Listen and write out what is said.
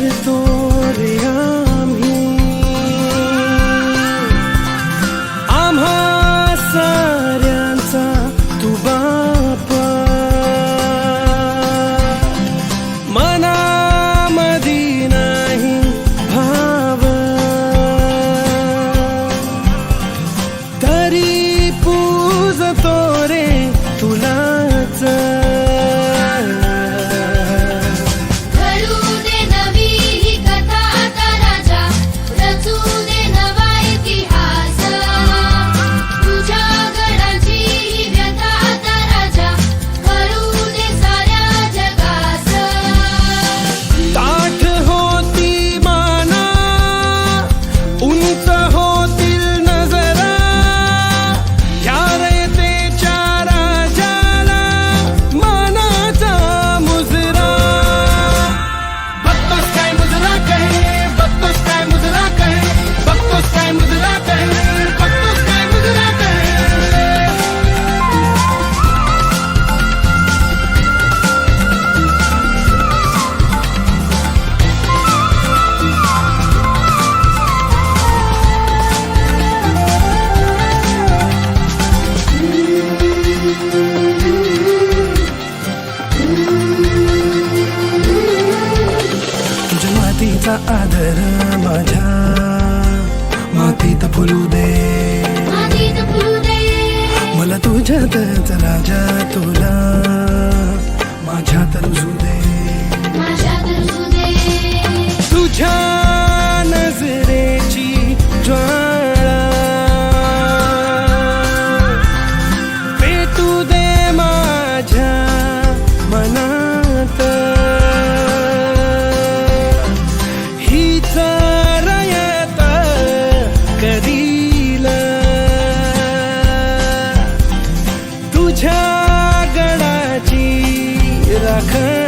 is the तुझा आदर माझ्या मातीत फुलू दे. मला तुझ्यात राजा तुला second